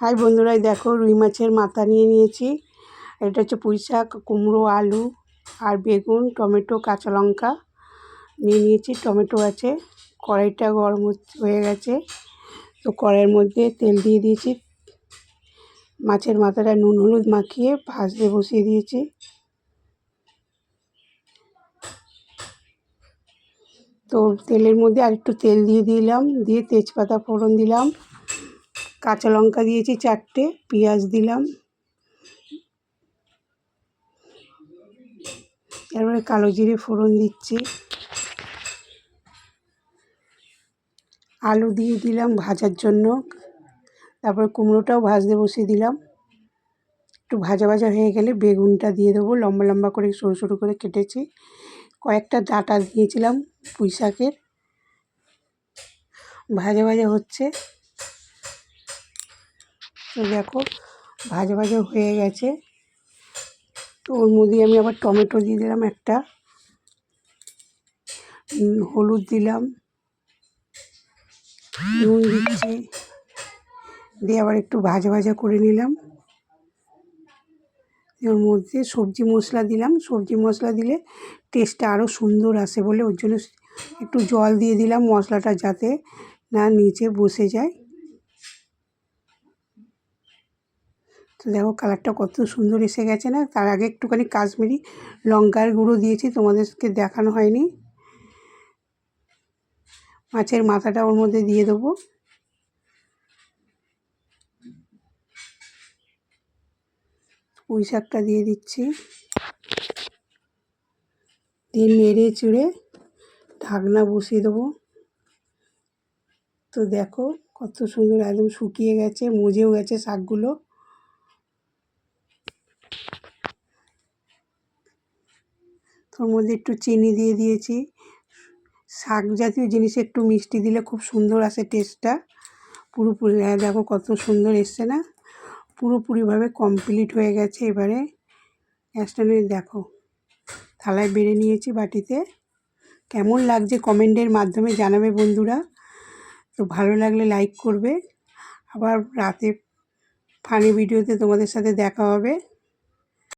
High বন্ধুরাই, দেখো রুই মাছের মাথা নিয়ে নিয়েছি। এটা হচ্ছে পুঁই শাক, কুমড়ো, আলু আর বেগুন, টমেটো, কাঁচা লঙ্কা নিয়ে নিয়েছি। টমেটো আছে, কড়াইটা গরম হয়ে গেছে। তো কড়াইয়ের মধ্যে তেল দিয়ে দিয়েছি। মাছের মাথাটা নুন হলুদ মাখিয়ে ভাজতে বসিয়ে দিয়েছি। তো তেলের মধ্যে আর একটু তেল দিয়ে দিলাম, দিয়ে তেজপাতা ফোড়ন দিলাম। কাঁচা লঙ্কা দিয়েছি চারটে, পেঁয়াজ দিলাম। এরপরে কালো জিরে ফোড়ন দিচ্ছি। আলু দিয়ে দিলাম ভাজার জন্য। তারপরে কুমড়োটাও ভাজতে বসিয়ে দিলাম। একটু ভাজা ভাজা হয়ে গেলে বেগুনটা দিয়ে দেবো। লম্বা লম্বা করে সরু সরু করে কেটেছি। কয়েকটা ডাঁটা দিয়েছিলাম পুঁই শাকের ভাজা ভাজা হচ্ছে। তো দেখো, ভাজা ভাজা হয়ে গেছে। তো ওর মধ্যে আমি আবার টমেটো দিয়ে দিলাম একটা। হলুদ দিলাম। নুন দিচ্ছি। দিয়ে আবার একটু ভাজা ভাজা করে নিলাম। ওর মধ্যে সবজি মশলা দিলাম। সবজি মশলা দিলে টেস্টটা আরও সুন্দর আসে বলে ওর জন্য একটু জল দিয়ে দিলাম মশলাটা যাতে না নিচে বসে যায় তো দেখো কালারটা কত সুন্দর এসে গেছে না? তার আগে একটুখানি কাশ্মীরি লঙ্কার গুঁড়ো দিয়েছি, তোমাদেরকে দেখানো হয়নি। মাছের মাথাটা ওর মধ্যে দিয়ে দেবো। পুঁই শাকটা দিয়ে দিচ্ছি। দিয়ে নেড়ে চুড়ে ঢাকনা বসিয়ে দেবো। তো দেখো কত সুন্দর একদম শুকিয়ে গেছে, মজেও গেছে শাকগুলো। তোর মধ্যে একটু চিনি দিয়ে দিয়েছি। শাক জাতীয় জিনিসে একটু মিষ্টি দিলে খুব সুন্দর আসে টেস্টটা পুরোপুরি হ্যাঁ দেখো কত সুন্দর এসছে না? পুরোপুরিভাবে কমপ্লিট হয়ে গেছে এবারে। গ্যাসটা নিয়ে দেখো, থালায় বেড়ে নিয়েছি বাটিতে। কেমন লাগছে কমেন্টের মাধ্যমে জানাবে বন্ধুরা। তো ভালো লাগলে লাইক করবে। আবার রাতে ফানি ভিডিওতে তোমাদের সাথে দেখা হবে।